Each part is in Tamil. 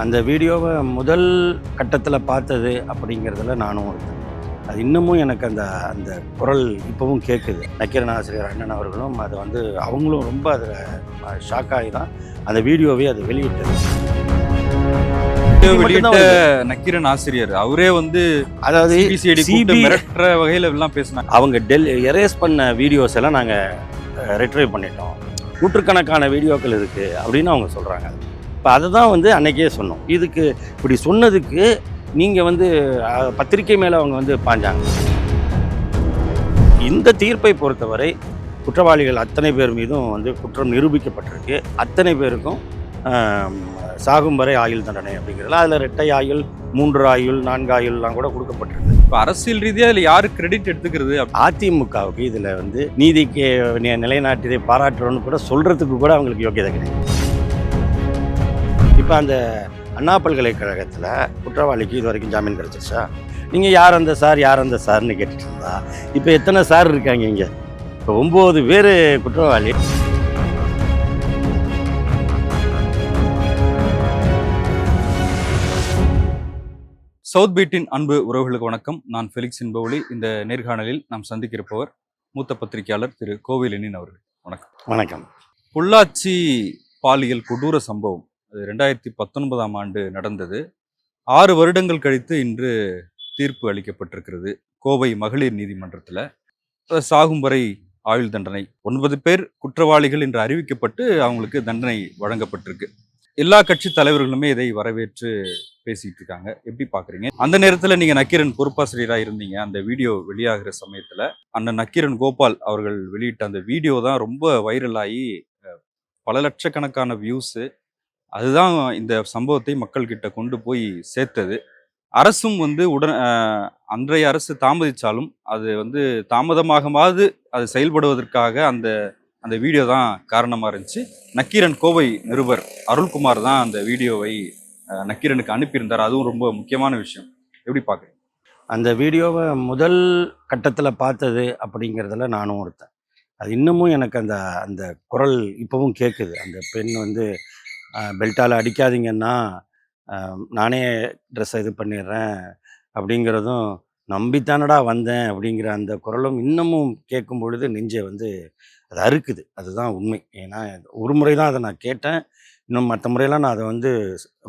அந்த வீடியோவை முதல் கட்டத்தில் பார்த்தது அப்படிங்கிறதுல நானும் ஒருத்தன். அது இன்னமும் எனக்கு அந்த அந்த குரல் இப்போவும் கேட்குது நக்கீரன் ஆசிரியர் அண்ணன் அவர்களும் அதை வந்து அவங்களும் ரொம்ப அதில் ஷாக் ஆகி தான் அந்த வீடியோவை அது வெளியிட்டது. வெளியிட்ட நக்கீரன் ஆசிரியர் அவரே வந்து அதாவது மிரட்டுற வகையில எல்லாம் பேசினாங்க. அவங்க டெல் எரேஸ் பண்ண வீடியோஸ் எல்லாம் நாங்கள் ரிட்ரைவ் பண்ணிட்டோம். நூற்றுக்கணக்கான வீடியோக்கள் இருக்குது அப்படின்னு அவங்க சொல்கிறாங்க இப்போ அதை தான் வந்து அன்னைக்கே சொன்னோம். இதுக்கு இப்படி சொன்னதுக்கு நீங்கள் வந்து பத்திரிக்கை மேலே அவங்க வந்து பாஞ்சாங்க. இந்த தீர்ப்பை பொறுத்தவரை குற்றவாளிகள் அத்தனை பேர் மீதும் வந்து குற்றம் நிரூபிக்கப்பட்டிருக்கு. அத்தனை பேருக்கும் சாகும் வரை ஆயுள் தண்டனை அப்படிங்கிறதுல அதில் ரெட்டை ஆயுள் மூன்று ஆயுள் நான்கு ஆயுள்லாம் கூட கொடுக்கப்பட்டிருக்கு. இப்ப அரசியல் ரீதியா இதுல யாரு கிரெடிட் எடுத்துக்கிறது அதிமுகவுக்கு இதில் வந்து நீதிக்கு நிலைநாட்டியதை பாராட்டுறோன்னு கூட சொல்கிறதுக்கு கூட அவங்களுக்கு யோக்கியதை கிடையாது. இப்போ அந்த அண்ணா பல்கலைக்கழகத்தில் குற்றவாளிக்கு இது வரைக்கும் ஜாமீன் கிடைச்சிருச்சா? நீங்கள் யார் அந்த சார் யார் அந்த சார்னு கேட்டுட்டு இருந்தா இப்போ எத்தனை சார் இருக்காங்க இங்கே? இப்போ ஒம்பது பேர் குற்றவாளி. சவுத் பீட்டின் அன்பு உறவுகளுக்கு வணக்கம். நான் ஃபெலிக்ஸ் என்பவழி இந்த நேர்காணலில் நாம் சந்திக்கிருப்பவர் மூத்த பத்திரிகையாளர் திரு கோவிலனின் அவர்கள். வணக்கம். வணக்கம். பொள்ளாச்சி பாலியல் கொடூர சம்பவம். அது ரெண்டாயிரத்தி பத்தொன்பதாம் ஆண்டு நடந்தது. ஆறு வருடங்கள் கழித்து இன்று தீர்ப்பு அளிக்கப்பட்டிருக்கிறது. கோவை மகளிர் நீதிமன்றத்தில். சாகும் வரை ஆயுள் தண்டனை. ஒன்பது பேர் குற்றவாளிகள் என்று அறிவிக்கப்பட்டு அவங்களுக்கு தண்டனை வழங்கப்பட்டிருக்கு. எல்லா கட்சி தலைவர்களுமே இதை வரவேற்று பேசிட்டு இருக்காங்க. எப்படி பாக்குறீங்க? அந்த நேரத்துல நீங்க நக்கீரன் பொறுப்பாசிரியரா இருந்தீங்க. அந்த வீடியோ வெளியாகிற சமயத்துல அண்ணன் நக்கீரன் கோபால் அவர்கள் வெளியிட்ட அந்த வீடியோ தான் ரொம்ப வைரல் ஆகி பல லட்சக்கணக்கான வியூஸு அதுதான் இந்த சம்பவத்தை மக்கள்கிட்ட கொண்டு போய் சேர்த்தது. அரசும் வந்து உடன் அன்றைய அரசு தாமதித்தாலும் அது வந்து தாமதமாகமாவது அது செயல்படுவதற்காக அந்த அந்த வீடியோ தான் காரணமாக இருந்துச்சு. நக்கீரன் கோவை நிருபர் அருள்குமார் தான் அந்த வீடியோவை நக்கீரனுக்கு அனுப்பியிருந்தார். அதுவும் ரொம்ப முக்கியமான விஷயம். எப்படி பார்க்குறீங்க? அந்த வீடியோவை முதல் கட்டத்தில் பார்த்தது அப்படிங்கிறதுல நானும் ஒருத்தன். அது இன்னமும் எனக்கு அந்த அந்த குரல் இப்போவும் கேட்குது அந்த பெண் வந்து பெல்ட்டால் அடிக்காதீங்கன்னா நானே ட்ரெஸ்ஸை இது பண்ணிடுறேன் அப்படிங்கிறதும் நம்பித்தானடா வந்தேன் அப்படிங்கிற அந்த குரலும் இன்னமும் கேட்கும் பொழுது நெஞ்சை வந்து அது அறுக்குது. அதுதான் உண்மை. ஏன்னா ஒரு முறை தான் அதை நான் கேட்டேன். இன்னும் மற்ற முறையெல்லாம் நான் அதை வந்து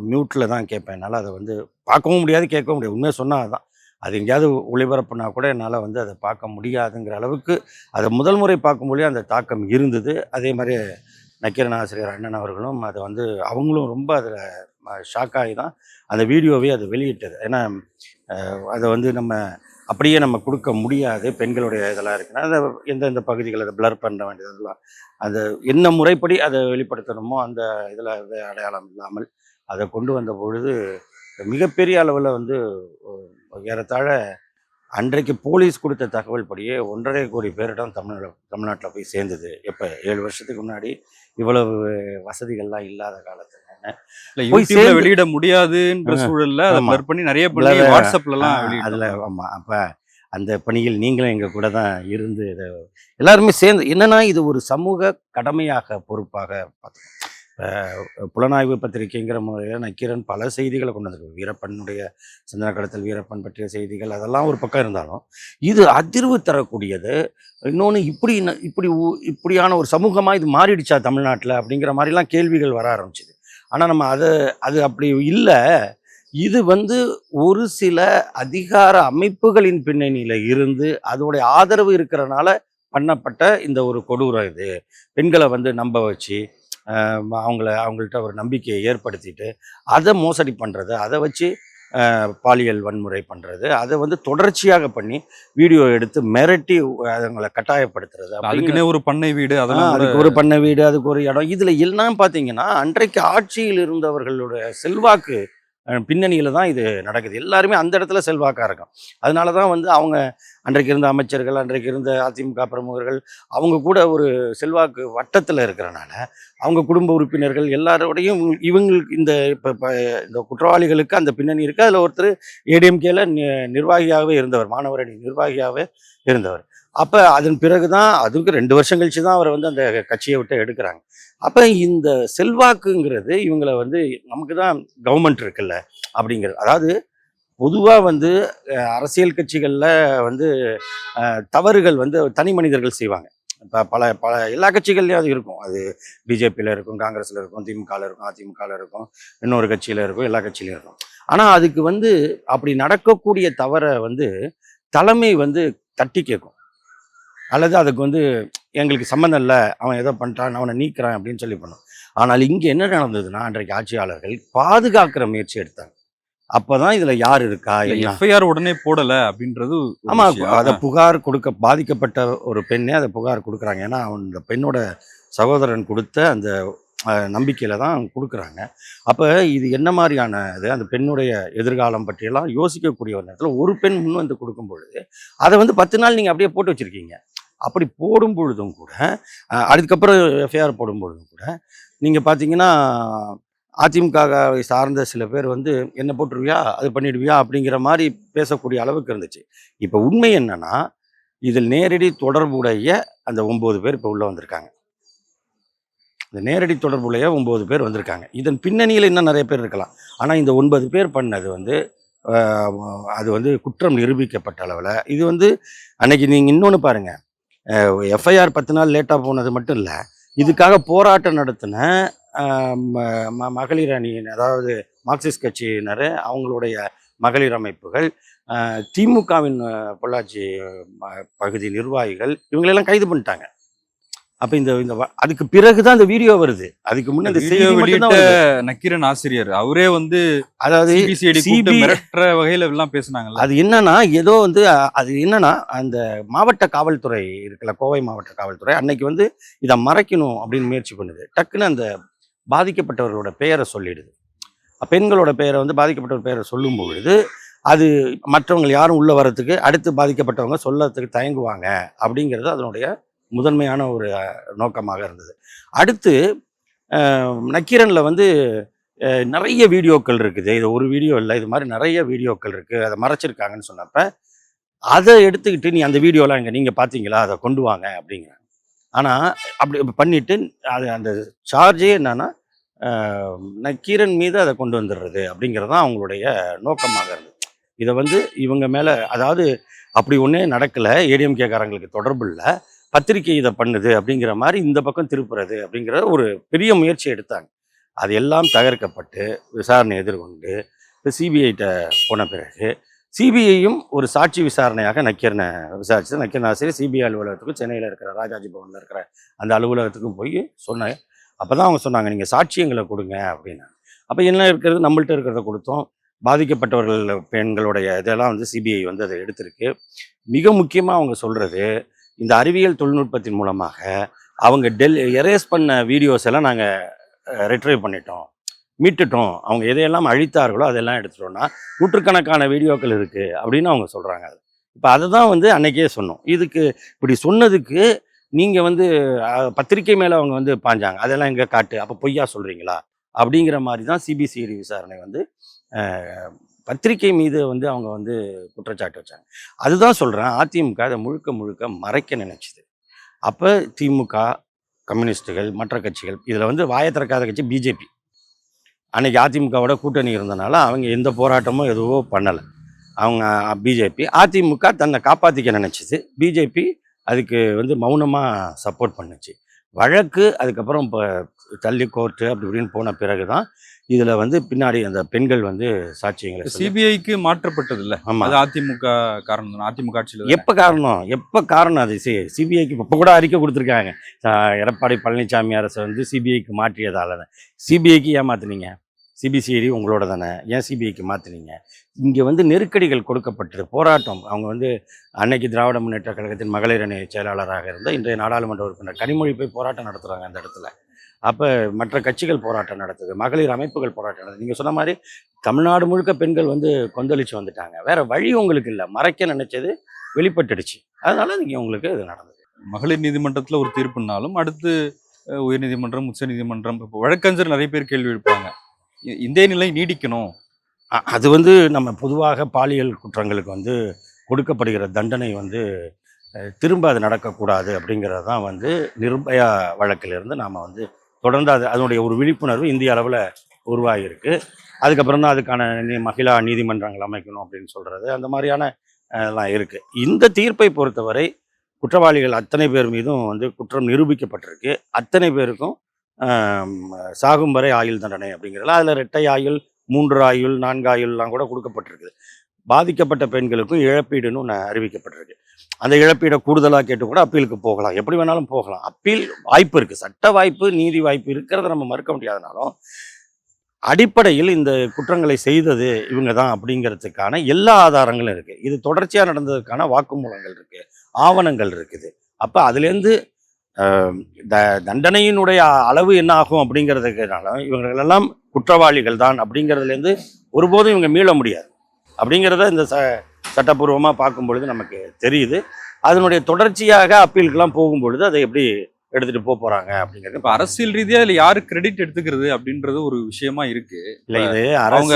மியூட்டில் தான் கேட்பேன். என்னால் அதை வந்து பார்க்கவும் முடியாது கேட்கவும் முடியாது. உண்மையாக சொன்னால் அதுதான் அது எங்கேயாவது ஒளிபரப்புனா கூட என்னால் வந்து அதை பார்க்க முடியாதுங்கிற அளவுக்கு அதை முதல் முறை பார்க்கும்போதே அந்த தாக்கம் இருந்தது. அதே மாதிரி நக்கீரன் ஆசிரியர் அண்ணன் அவர்களும் அதை வந்து அவங்களும் ரொம்ப அதில் ஷாக் ஆகி தான் அந்த வீடியோவே அது வெளியிட்டது. ஏன்னா அதை வந்து நம்ம அப்படியே நம்ம கொடுக்க முடியாது. பெண்களுடைய இதெல்லாம் இருக்குன்னா அதை எந்தெந்த பகுதிகள் அதை பிளர் பண்ண வேண்டியதெல்லாம் அது என்ன முறைப்படி அதை வெளிப்படுத்தணுமோ அந்த இதில் அடையாளம் இல்லாமல் அதை கொண்டு வந்த பொழுது மிகப்பெரிய அளவில் வந்து ஏறத்தாழ அன்றைக்கு போலீஸ் கொடுத்த தகவல் படியே ஒன்றரை கோடி பேரிடம் தமிழ்நாடு தமிழ்நாட்டில் போய் சேர்ந்தது. எப்போ? ஏழு வருஷத்துக்கு முன்னாடி இவ்வளவு வசதிகள்லாம் இல்லாத காலத்துல இல்ல யூடியூப்ல வெளியிட முடியாதுன்ற சூழல்ல அதை. பிளர் பண்ணி நிறைய பண்ணி Blur- வாட்ஸ்அப்ல எல்லாம் ஆ, வெளியிட்டோம். அதுல ஆமாம் அப்போ அந்த பணியில் நீங்களும் எங்கள் கூட தான் இருந்து இதை எல்லாருமே சேர்ந்து என்னன்னா இது ஒரு சமூக கடமையாக பொறுப்பாக பார்த்தோம் புலனாய்வு பத்திரிகைங்கிற முறையில் நக்கீரன் பல செய்திகளை கொண்டு வந்திருக்கு வீரப்பனுடைய சந்தன கடத்தல் வீரப்பன் பற்றிய செய்திகள் அதெல்லாம் ஒரு பக்கம் இருந்தாலும் இது அதிர்வு தரக்கூடியது. இன்னொன்று இப்படி இப்படி இப்படியான ஒரு சமூகமாக இது மாறிடுச்சா தமிழ்நாட்டில் அப்படிங்கிற மாதிரிலாம் கேள்விகள் வர ஆரம்பிச்சிது. ஆனால் நம்ம அதை அது அப்படி இல்லை. இது வந்து ஒரு சில அதிகார அமைப்புகளின் பின்னணியில் இருந்து அதோடைய ஆதரவு இருக்கிறனால பண்ணப்பட்ட இந்த ஒரு கொடூரம் இது. பெண்களை வந்து நம்ப வச்சு அவங்கள அவங்கள்ட்ட ஒரு நம்பிக்கையை ஏற்படுத்திட்டு அதை மோசடி பண்ணுறது அதை வச்சு பாலியல் வன்முறை பண்ணுறது அதை வந்து தொடர்ச்சியாக பண்ணி வீடியோ எடுத்து மிரட்டி அவங்களை கட்டாயப்படுத்துறது அதுக்குன்னே ஒரு பண்ணை வீடு அதெல்லாம் அதுக்கு ஒரு பண்ணை வீடு அதுக்கு ஒரு இடம். இதுல எல்லாம் பாத்தீங்கன்னா அன்றைக்கு ஆட்சியில் இருந்தவர்களுடைய செல்வாக்கு பின்னணியில் தான் இது நடக்குது. எல்லாருமே அந்த இடத்துல செல்வாக்காக இருக்கும் அதனால தான் வந்து அவங்க அன்றைக்கு இருந்த அமைச்சர்கள் அன்றைக்கு இருந்த அதிமுக பிரமுகர்கள் அவங்க கூட ஒரு செல்வாக்கு வட்டத்தில் இருக்கிறனால அவங்க குடும்ப உறுப்பினர்கள் எல்லாரோடையும் இவங்க- இவங்களுக்கு இந்த இப்போ இந்த குற்றவாளிகளுக்கு அந்த பின்னணி இருக்குது அதில் ஒருத்தர் ஏடிஎம்கேல நிர்வாகியாகவே இருந்தவர் மாணவரணி நிர்வாகியாகவே இருந்தவர். அப்போ அதன் பிறகு தான் அதுக்கு ரெண்டு வருஷம் கழிச்சு தான் அவரை வந்து அந்த கட்சியை விட்டு எடுக்கிறாங்க. அப்போ இந்த செல்வாக்குங்கிறது இவங்களை வந்து நமக்கு தான் கவர்மெண்ட் இருக்குல்ல அப்படிங்கிறது. அதாவது பொதுவாக வந்து அரசியல் கட்சிகளில் வந்து தவறுகள் வந்து தனி மனிதர்கள் செய்வாங்க. இப்போ பல பல எல்லா கட்சிகள்லையும் அது இருக்கும். அது பிஜேபியில் இருக்கும் காங்கிரஸில் இருக்கும் திமுகவில் இருக்கும் அதிமுகவில் இருக்கும் இன்னொரு கட்சியில் இருக்கும் எல்லா கட்சியிலையும் இருக்கும். ஆனால் அதுக்கு வந்து அப்படி நடக்கக்கூடிய தவறை வந்து தலைமை வந்து தட்டி கேட்கும். அல்லது அதுக்கு வந்து எங்களுக்கு சம்மந்தம் இல்லை அவன் ஏதோ பண்ணிட்டான் அவனை நீக்கிறான் அப்படின்னு சொல்லி பண்ணும். ஆனால் இங்கே என்ன நடந்ததுன்னா அன்றைக்கு ஆட்சியாளர்கள் பாதுகாக்கிற முயற்சி எடுத்தாங்க. அப்பதான் இதுல யார் இருக்கா எஃப்ஐஆர் உடனே போடல அப்படின்றது ஒரு ஆமா விஷயம். அதை புகார் கொடுக்க பாதிக்கப்பட்ட ஒரு பெண்ணே அதை புகார் கொடுக்குறாங்க. ஏன்னா அவன் இந்த பெண்ணோட சகோதரன் கொடுத்த அந்த நம்பிக்கையில தான் கொடுக்குறாங்க. அப்போ இது என்ன மாதிரியான இது? அந்த பெண்ணுடைய எதிர்காலம் பற்றியெல்லாம் யோசிக்கக்கூடிய ஒரு நேரத்தில் ஒரு பெண் முன் வந்து கொடுக்கும் பொழுது அதை வந்து பத்து நாள் நீங்கள் அப்படியே போட்டு வச்சிருக்கீங்க. அப்படி போடும் பொழுதும் கூட அதுக்கப்புறம் எஃப்ஐஆர் போடும் பொழுதும் கூட நீங்கள் பார்த்தீங்கன்னா அதிமுகவை சார்ந்த சில பேர் வந்து என்ன போட்டுருவியா? அது பண்ணிடுவியா? அப்படிங்கிற மாதிரி பேசக்கூடிய அளவுக்கு இருந்துச்சு. இப்போ உண்மை என்னன்னா இதில் நேரடி தொடர்புடைய அந்த ஒம்பது பேர் இப்போ உள்ளே வந்திருக்காங்க. இந்த நேரடி தொடர்புடைய ஒம்பது பேர் வந்திருக்காங்க. இதன் பின்னணியில் இன்னும் நிறைய பேர் இருக்கலாம். ஆனால் இந்த ஒன்பது பேர் பண்ணது வந்து அது வந்து குற்றம் நிரூபிக்கப்பட்ட அளவில். இது வந்து அன்னைக்கு நீங்கள் இன்னொன்று பாருங்கள் எஃப்ஐஆர் பத்து நாள் லேட்டாக போனது மட்டும் இல்லை இதுக்காக போராட்டம் நடத்தின ம- ம- மகளிர் அணியின் அதாவது மார்க்சிஸ்ட் கட்சியினர் அவங்களுடைய மகளிர் அமைப்புகள் திமுகவின் பொள்ளாச்சி பகுதி நிர்வாகிகள் இவங்களெல்லாம் கைது பண்ணிட்டாங்க. அப்போ இந்த இந்த அதுக்கு பிறகு தான் இந்த வீடியோ வருது. அதுக்கு முன்னே இந்த செய்தி வெளியிட்ட. நக்கீரன் ஆசிரியர் அவரே வந்து அதாவது மிரட்டுற வகையில எல்லாம் பேசுனாங்கல்ல. அது என்னன்னா ஏதோ வந்து அது என்னன்னா அந்த மாவட்ட காவல்துறை இருக்குல்ல கோவை மாவட்ட காவல்துறை அன்னைக்கு வந்து இதை மறைக்கணும் அப்படின்னு முயற்சி பண்ணுது. டக்குன்னு அந்த பாதிக்கப்பட்டவர்களோட பெயரை சொல்லிடுது. பெண்களோட பெயரை வந்து பாதிக்கப்பட்டவர் பெயரை சொல்லும் பொழுது அது மற்றவங்க யாரும் உள்ள வரத்துக்கு அடுத்து பாதிக்கப்பட்டவங்க சொல்லறதுக்கு தயங்குவாங்க அப்படிங்கிறது அதனுடைய முதன்மையான ஒரு நோக்கமாக இருந்தது. அடுத்து நக்கீரனில் வந்து நிறைய வீடியோக்கள் இருக்குது. இது ஒரு வீடியோ இல்லை இது மாதிரி நிறைய வீடியோக்கள் இருக்குது அதை மறைச்சிருக்காங்கன்னு சொன்னப்ப அதை எடுத்துக்கிட்டு நீ அந்த வீடியோலாம் இங்கே நீங்கள் பார்த்தீங்களா அதை கொண்டு வாங்க அப்படிங்கிறாங்க. ஆனால் அப்படி பண்ணிவிட்டு அது அந்த சார்ஜே என்னன்னா நக்கீரன் மீது அதை கொண்டு வந்துடுறது அப்படிங்கிறது தான் அவங்களுடைய நோக்கமாக இருந்தது. இதை வந்து இவங்க மேலே அதாவது அப்படி ஒன்றே நடக்கலை. ஏடிஎம்கேக்காரங்களுக்கு தொடர்பு இல்லை. பத்திரிக்கை இதை பண்ணுது அப்படிங்கிற மாதிரி இந்த பக்கம் திருப்புறது அப்படிங்கிற ஒரு பெரிய முயற்சி எடுத்தாங்க. அது எல்லாம் தகர்க்கப்பட்டு விசாரணை எதிர்கொண்டு சிபிஐட்ட போன பிறகு சிபிஐயும் ஒரு சாட்சி விசாரணையாக நக்கீரனை விசாரிச்சு நக்கீரன் ஆசிரியர் சிபிஐ அலுவலகத்துக்கும் சென்னையில் இருக்கிற ராஜாஜி பவனில் இருக்கிற அந்த அலுவலகத்துக்கும் போய் சொன்னாங்க. அப்போ தான் அவங்க சொன்னாங்க நீங்கள் சாட்சியங்களை கொடுங்க அப்படின்னு. அப்போ என்ன இருக்கிறது? நம்மள்ட்ட இருக்கிறத கொடுத்தோம். பாதிக்கப்பட்டவர்கள் பெண்களுடைய இதெல்லாம் வந்து சிபிஐ வந்து அதை எடுத்திருக்கு. மிக முக்கியமாக அவங்க சொல்கிறது இந்த அறிவியல் தொழில்நுட்பத்தின் மூலமாக அவங்க டெல் எரேஸ் பண்ண வீடியோஸ் எல்லாம் நாங்கள் ரிட்ரைவ் பண்ணிட்டோம். மீட்டுட்டோம். அவங்க எதையெல்லாம் அழித்தார்களோ அதெல்லாம் எடுத்துட்டோம்னா நூற்றுக்கணக்கான வீடியோக்கள் இருக்குது அப்படின்னு அவங்க சொல்கிறாங்க அது. இப்போ அதை தான் வந்து அன்னைக்கே சொன்னோம். இதுக்கு இப்படி சொன்னதுக்கு நீங்கள் வந்து பத்திரிக்கை மேலே அவங்க வந்து பாஞ்சாங்க. அதெல்லாம் எங்கே காட்டு? அப்போ பொய்யா சொல்கிறீங்களா அப்படிங்கிற மாதிரி தான் சிபிசிஐடி விசாரணை வந்து பத்திரிகை பத்திரிக்கை மீது வந்து அவங்க வந்து குற்றச்சாட்டு வச்சாங்க. அதுதான் சொல்கிறேன் அதிமுக அதை முழுக்க முழுக்க மறைக்க நினச்சிது. அப்போ திமுக கம்யூனிஸ்ட்டுகள் மற்ற கட்சிகள் இதில் வந்து வாயை திறக்காத கட்சி பிஜேபி. அன்னைக்கு அதிமுகவோட கூட்டணி இருந்தனால அவங்க எந்த போராட்டமும் எதுவோ பண்ணலை. அவங்க பிஜேபி அதிமுக தன்னை காப்பாற்றிக்க நினச்சிது. பிஜேபி அதுக்கு வந்து மௌனமாக சப்போர்ட் பண்ணுச்சு. வழக்கு அதுக்கப்புறம் இப்போ தள்ளி கோர்ட்டு அப்படி இப்படின்னு போன பிறகு தான் இதில் வந்து பின்னாடி அந்த பெண்கள் வந்து சாட்சியங்களை சிபிஐக்கு மாற்றப்பட்டது இல்ல ஆமா. அது அதிமுக காரணம் அதிமுக ஆட்சியில் எப்போ காரணம்? எப்போ காரணம் அது? சி சிபிஐக்கு இப்போ கூட அறிக்கை கொடுத்துருக்காங்க. எடப்பாடி பழனிசாமி அரசு வந்து சிபிஐக்கு மாற்றியதால தான். சிபிஐக்கு ஏன் மாற்றுனீங்க சிபிசிஐடி உங்களோட தானே. ஏன் சிபிஐக்கு மாற்றுனீங்க இங்கே வந்து நெருக்கடிகள் கொடுக்கப்பட்டது. போராட்டம். அவங்க வந்து அன்னைக்கு திராவிட முன்னேற்ற கழகத்தின் மகளிர் அணி செயலாளராக இருந்த இன்றைய நாடாளுமன்ற உறுப்பினர் கனிமொழி போய் போராட்டம் நடத்துகிறாங்க அந்த இடத்துல. அப்போ மற்ற கட்சிகள் போராட்டம் நடத்துது மகளிர் அமைப்புகள் போராட்டம் நடத்துது. நீங்கள் சொன்ன மாதிரி தமிழ்நாடு முழுக்க பெண்கள் வந்து கொந்தளிச்சு வந்துட்டாங்க. வேற வழி உங்களுக்கு இல்லை. மறைக்க நினைச்சது வெளிப்பட்டுடுச்சு. அதனால நீங்க உங்களுக்கு இது நடந்தது. மகளிர் நீதிமன்றத்துல ஒரு தீர்ப்புனாலும் அடுத்து உயர்நீதிமன்றம் உச்ச நீதிமன்றம் இப்போ வழக்கறிஞர் நிறைய பேர் கேள்வி எழுப்பாங்க இ- இதே நிலை நீடிக்கணும். அது வந்து நம்ம பொதுவாக பாலியல் குற்றங்களுக்கு வந்து கொடுக்கப்படுகிற தண்டனை வந்து திரும்ப அது நடக்கக்கூடாது அப்படிங்கிறது தான் வந்து நிர்பயா வழக்கிலிருந்து நாம் வந்து தொடர்ந்து அது அதனுடைய ஒரு விழிப்புணர்வு இந்திய அளவில் உருவாகியிருக்கு. அதுக்கப்புறம் தான் அதுக்கான நி- மகிழா நீதிமன்றங்கள் அமைக்கணும் அப்படின்னு சொல்கிறது அந்த மாதிரியான இதெல்லாம் எல்லாம் இருக்குது இந்த தீர்ப்பை பொறுத்தவரை குற்றவாளிகள் அத்தனை பேர் மீதும் வந்து குற்றம் நிரூபிக்கப்பட்டிருக்கு. அத்தனை பேருக்கும் சாகும் வரை ஆயுள் தண்டனை அப்படிங்கிறதுல அதில் ரெட்டை ஆயுள் மூன்று ஆயுள் நான்கு ஆயுள்லாம் கூட கொடுக்கப்பட்டிருக்குது. பாதிக்கப்பட்ட பெண்களுக்கும் இழப்பீடுன்னு ஒன்று அறிவிக்கப்பட்டிருக்கு. அந்த இழப்பீடை கூடுதலாக கேட்டு கூட அப்பீலுக்கு போகலாம். எப்படி வேணாலும் போகலாம். அப்பீல் வாய்ப்பு இருக்குது சட்ட வாய்ப்பு நீதி வாய்ப்பு இருக்கிறத நம்ம மறுக்க முடியாதனாலும் அடிப்படையில் இந்த குற்றங்களை செய்தது இவங்க தான் அப்படிங்கிறதுக்கான எல்லா ஆதாரங்களும் இருக்குது இது தொடர்ச்சியாக நடந்ததுக்கான வாக்குமூலங்கள் இருக்குது ஆவணங்கள் இருக்குது. அப்போ அதுலேருந்து த தண்டனையினுடைய அளவு என்ன ஆகும் அப்படிங்கிறதுனால இவங்களெல்லாம் குற்றவாளிகள் தான் அப்படிங்கிறதுலேருந்து ஒருபோதும் இவங்க மீள முடியாது. அப்படிங்கிறத இந்த ச சட்டப்பூர்வமாக பார்க்கும் பொழுது நமக்கு தெரியுது. அதனுடைய தொடர்ச்சியாக அப்பீலுக்கெல்லாம் போகும் பொழுது அதை எப்படி எடுத்துகிட்டு போக போகிறாங்க அப்படிங்கிறது இப்ப அரசியல் ரீதியா இதுல யாரு கிரெடிட் எடுத்துக்கிறது அப்படின்றது ஒரு விஷயமா இருக்கு. இல்லை இது அவங்க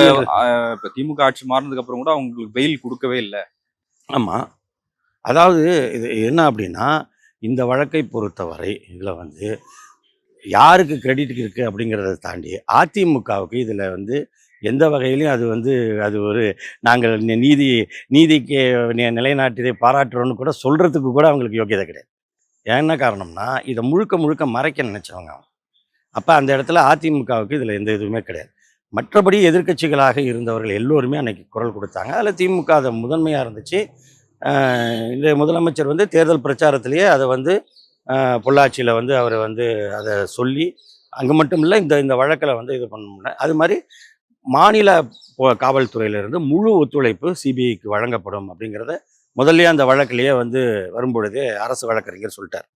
இப்ப திமுக ஆட்சி மாறினதுக்கு அப்புறம் கூட அவங்களுக்கு பெயில் கொடுக்கவே இல்லை. ஆமாம் அதாவது இது என்ன அப்படின்னா இந்த வழக்கை பொறுத்தவரை இதில் வந்து யாருக்கு கிரெடிட் இருக்குது அப்படிங்கிறத தாண்டி அதிமுகவுக்கு இதில் வந்து எந்த வகையிலையும் அது வந்து அது ஒரு நாங்கள் நீதி நீதிக்கு நிலைநாட்டியதை பாராட்டுறோன்னு கூட சொல்கிறதுக்கு கூட அவங்களுக்கு யோகியதை கிடையாது. என்ன காரணம்னா இதை முழுக்க முழுக்க மறைக்க நினச்சவங்க அவங்க. அப்போ அந்த இடத்துல அதிமுகவுக்கு இதில் எந்த இதுவுமே கிடையாது. மற்றபடி எதிர்க்கட்சிகளாக இருந்தவர்கள் எல்லோருமே அன்றைக்கி குரல் கொடுத்தாங்க. அதில் திமுக அதை முதன்மையாக இருந்துச்சு. இந்த முதலமைச்சர் வந்து தேர்தல் பிரச்சாரத்திலேயே அதை வந்து பொள்ளாச்சியில் வந்து அவர் வந்து அதை சொல்லி அங்கே மட்டும் இல்லை இந்த இந்த வழக்கில் வந்து இது பண்ண முடியல. அது மாதிரி மாநில காவல்துறையிலிருந்து முழு ஒத்துழைப்பு சிபிஐக்கு வழங்கப்படும் அப்படிங்கிறத முதல்லயே அந்த வழக்கிலேயே வந்து வரும்பொழுதே அரசு வழக்கறிஞர் சொல்லிட்டார்.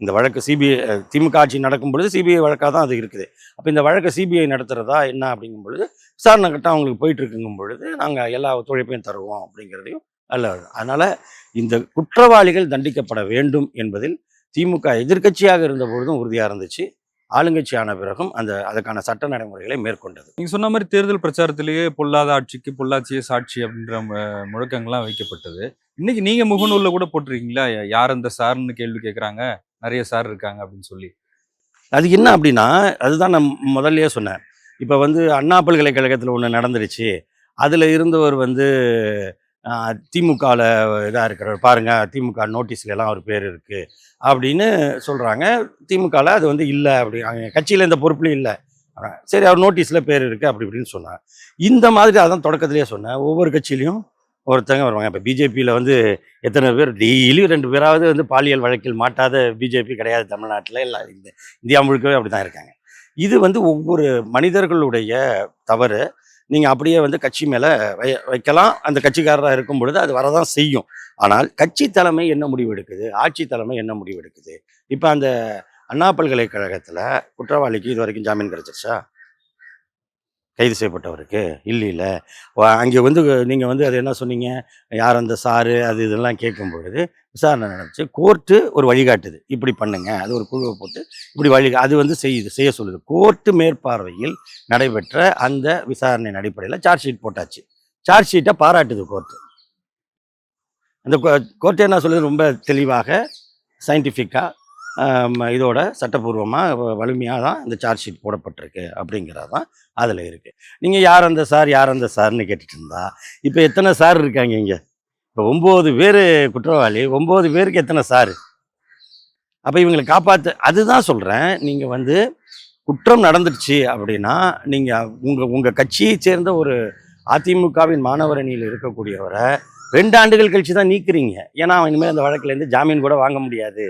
இந்த வழக்கு சிபிஐ திமுக ஆட்சி நடக்கும் பொழுது சிபிஐ வழக்காக தான் அது இருக்குது. அப்போ இந்த வழக்கை சிபிஐ நடத்துகிறதா என்ன அப்படிங்கும் பொழுது விசாரணை கட்டம் அவங்களுக்கு போயிட்டு இருக்குங்கும் பொழுது நாங்கள் எல்லா ஒத்துழைப்பையும் தருவோம் அப்படிங்கிறதையும் அல்ல அதனால் இந்த குற்றவாளிகள் தண்டிக்கப்பட வேண்டும் என்பதில் திமுக எதிர்க்கட்சியாக இருந்த பொழுதும் உறுதியாக இருந்துச்சு. ஆளுங்கட்சி ஆன பிறகும் அந்த அதுக்கான சட்ட நடைமுறைகளை மேற்கொண்டது. நீங்க சொன்ன மாதிரி தேர்தல் பிரச்சாரத்திலேயே பொல்லாத ஆட்சிக்கு பொள்ளாச்சியே சாட்சி அப்படின்ற முழக்கங்கள்லாம் வைக்கப்பட்டது. இன்னைக்கு நீங்க முகநூல்ல கூட போட்டிருக்கீங்களா? யார் அந்த சார்னு கேள்வி கேட்குறாங்க நிறைய சார் இருக்காங்க அப்படின்னு சொல்லி. அது என்ன அப்படின்னா அதுதான் நான் முதல்லயே சொன்னேன். இப்போ வந்து அண்ணா பல்கலைக்கழகத்தில் ஒன்று நடந்துருச்சு. அதில் இருந்தவர் வந்து திமுகவில் இதாக இருக்கிறவர் பாருங்கள் திமுக நோட்டீஸ்லாம் அவர் பேர் இருக்குது அப்படின்னு சொல்கிறாங்க திமுகவில் அது வந்து இல்லை அப்படி அவங்க கட்சியில் இந்த பொறுப்புலையும் இல்லை. சரி அவர் நோட்டீஸில் பேர் இருக்குது அப்படி இப்படின்னு சொன்னாங்க. இந்த மாதிரி அதான் தொடக்கத்திலே சொன்னேன். ஒவ்வொரு கட்சியிலையும் ஒருத்தங்க வருவாங்க. இப்போ பிஜேபியில் வந்து எத்தனை பேர் டெய்லி ரெண்டு பேராவது வந்து பாலியல் வழக்கில் மாட்டாத பிஜேபி கிடையாது தமிழ்நாட்டில் இல்லை இந்த இந்தியா முழுக்கவே அப்படி தான் இருக்காங்க. இது வந்து ஒவ்வொரு மனிதர்களுடைய தவறு. நீங்கள் அப்படியே வந்து கட்சி மேலே வை வைக்கலாம். அந்த கட்சிக்காரராக இருக்கும் பொழுது அது வரதான் செய்யும். ஆனால் கட்சி தலைமை என்ன முடிவு எடுக்குது? ஆட்சி தலைமை என்ன முடிவு எடுக்குது? இப்போ அந்த அண்ணா பல்கலைக்கழகத்தில் குற்றவாளிக்கு இது வரைக்கும் ஜாமீன் கிடைச்சிருச்சா? கைது செய்யப்பட்டவருக்கு? இல்லை இல்லை அங்கே வந்து நீங்கள் வந்து அது என்ன சொன்னீங்க? யார் அந்த சாரு? அது இதெல்லாம் கேட்கும் பொழுது விசாரணை நடந்துச்சு. கோர்ட்டு ஒரு வழிகாட்டுது. இப்படி பண்ணுங்க. அது ஒரு குழுவை போட்டு இப்படி வழி அது வந்து செய்யுது செய்ய சொல்லுது. கோர்ட்டு மேற்பார்வையில் நடைபெற்ற அந்த விசாரணையின் அடிப்படையில் சார்ஜ் ஷீட் போட்டாச்சு. சார்ஜ் ஷீட்டை பாராட்டுது கோர்ட்டு. அந்த கோர்ட்டு என்ன சொல்லுது? ரொம்ப தெளிவாக சயின்டிஃபிக்காக இதோட சட்டப்பூர்வமாக வலிமையாக தான் இந்த சார்ஜ் ஷீட் போடப்பட்டிருக்கு அப்படிங்கிறது தான் அதில் இருக்குது நீங்கள் யார் அந்த சார் யார் அந்த சார்னு கேட்டுட்டு இருந்தா இப்போ எத்தனை சார் இருக்காங்க இங்கே? இப்போ ஒம்பது பேர் குற்றவாளி ஒம்பது பேருக்கு எத்தனை சார் அப்போ இவங்களை காப்பாற்று அதுதான் சொல்கிறேன் நீங்கள் வந்து குற்றம் நடந்துடுச்சு அப்படின்னா நீங்கள் உங்கள் உங்கள் கட்சியை சேர்ந்த ஒரு அதிமுகவின் மாணவர் அணியில் இருக்கக்கூடியவரை ரெண்டு ஆண்டுகள் கழிச்சு தான் நீக்குறீங்க. ஏன்னா அவன் இனிமேல் அந்த வழக்குலேருந்து ஜாமீன் கூட வாங்க முடியாது.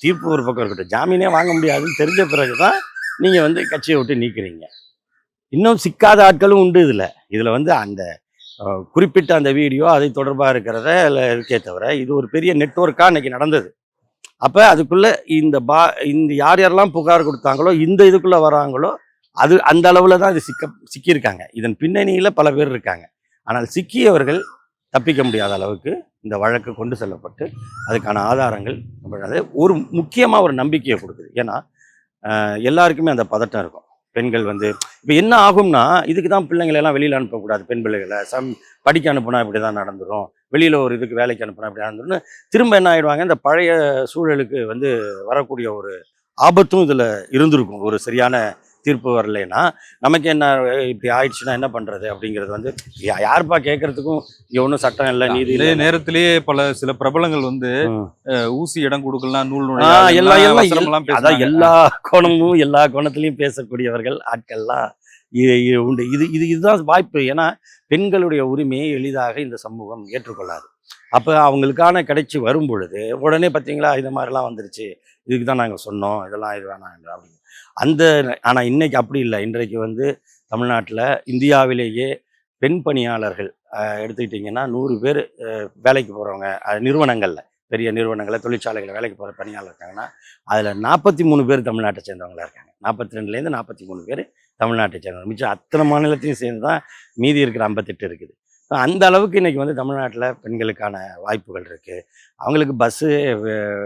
தீர்ப்பு ஒரு பக்கம் இருக்கட்டும். ஜாமீனே வாங்க முடியாதுன்னு தெரிஞ்ச பிறகு தான் நீங்கள் வந்து கட்சியை விட்டு நீக்கிறீங்க. இன்னும் சிக்காத ஆட்களும் உண்டு இதில். இதில் வந்து அந்த குறிப்பிட்ட அந்த வீடியோ அதை தொடர்பாக இருக்கிறத இருக்கே தவிர இது ஒரு பெரிய நெட்ஒர்க்காக அன்றைக்கி நடந்தது. அப்போ அதுக்குள்ளே இந்த பா இந்த யார் யாரெல்லாம் புகார் கொடுத்தாங்களோ இந்த இதுக்குள்ளே வராங்களோ அது அந்த அளவில் தான் இது சிக்க சிக்கியிருக்காங்க. இதன் பின்னணியில் பல பேர் இருக்காங்க. ஆனால் சிக்கியவர்கள் தப்பிக்க முடியாத அளவுக்கு இந்த வழக்கு கொண்டு செல்லப்பட்டு அதுக்கான ஆதாரங்கள் அது ஒரு முக்கியமாக ஒரு நம்பிக்கையை கொடுக்குது. ஏன்னா எல்லாருக்குமே அந்த பதட்டம் இருக்கும். பெண்கள் வந்து இப்போ என்ன ஆகும்னா இதுக்கு தான் பிள்ளைங்களெல்லாம் வெளியில் அனுப்பக்கூடாது பெண் பிள்ளைகளை. சம் படிக்க அனுப்புனா இப்படி தான் நடந்துடும் வெளியில் ஒரு இதுக்கு வேலைக்கு அனுப்புனா இப்படி நடந்துடும் திரும்ப என்ன ஆகிடுவாங்க இந்த பழைய சூழலுக்கு வந்து வரக்கூடிய ஒரு ஆபத்தும் இதில் இருந்திருக்கும். ஒரு சரியான தீர்ப்பு வரலைன்னா நமக்கு என்ன இப்படி ஆயிடுச்சுன்னா என்ன பண்ணுறது அப்படிங்கிறது வந்து யாருப்பா கேட்கறதுக்கும் இங்கே ஒன்றும் சட்டம் இல்லை நீதி இதே நேரத்திலேயே பல சில பிரபலங்கள் வந்து ஊசி இடம் கொடுக்கலாம் நூல் நுழையாது எல்லாம் அதான். எல்லா கோணமும் எல்லா கோணத்திலையும் பேசக்கூடியவர்கள் ஆட்கள்லாம் உண்டு. இது இது இதுதான் வாய்ப்பு. ஏன்னா பெண்களுடைய உரிமையை எளிதாக இந்த சமூகம் ஏற்றுக்கொள்ளாது. அப்போ அவங்களுக்கான கிடைச்சி வரும் பொழுது உடனே பார்த்தீங்களா இது மாதிரிலாம் வந்துருச்சு. இதுக்கு தான் நாங்கள் சொன்னோம் இதெல்லாம் இது வேணாம் அப்படின்னு. அந்த ஆனால் இன்றைக்கி அப்படி இல்லை. இன்றைக்கு வந்து தமிழ்நாட்டில் இந்தியாவிலேயே பெண் பணியாளர்கள் எடுத்துக்கிட்டிங்கன்னா நூறு பேர் வேலைக்கு போகிறவங்க நிறுவனங்களில் பெரிய நிறுவனங்களில் தொழிற்சாலைகளில் வேலைக்கு போகிற பணியாளர் இருக்காங்கன்னா அதில் நாற்பத்தி மூணு பேர் தமிழ்நாட்டை சேர்ந்தவங்களா இருக்காங்க. நாற்பத்தி ரெண்டுலேருந்து நாற்பத்தி மூணு பேர் தமிழ்நாட்டை சேர்ந்தவங்க. மிச்சம் அத்தனை மாநிலத்தையும் சேர்ந்து தான் மீதி இருக்கிற ஐம்பத்தெட்டு இருக்குது. அந்த அளவுக்கு இன்றைக்கி வந்து தமிழ்நாட்டில் பெண்களுக்கான வாய்ப்புகள் இருக்குது அவங்களுக்கு பஸ்ஸு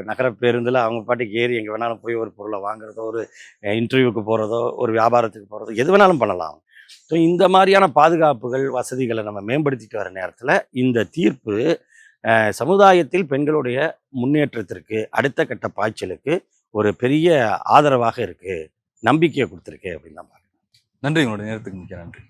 நகர பேருந்தில் அவங்க பாட்டுக்கு ஏறி எங்கே வேணாலும் போய் ஒரு பொருளை வாங்குறதோ ஒரு இன்டர்வியூக்கு போகிறதோ ஒரு வியாபாரத்துக்கு போகிறதோ எது வேணாலும் பண்ணலாம். ஸோ இந்த மாதிரியான பாதுகாப்புகள் வசதிகளை நம்ம மேம்படுத்திட்டு வர நேரத்தில் இந்த தீர்ப்பு சமுதாயத்தில் பெண்களுடைய முன்னேற்றத்திற்கு அடுத்த கட்ட பாய்ச்சலுக்கு ஒரு பெரிய ஆதரவாக இருக்குது நம்பிக்கையை கொடுத்துருக்கு அப்படின்னு தான் பார்க்குறேன். நன்றி. உங்களுடைய நேரத்துக்கு மிக்க நன்றி.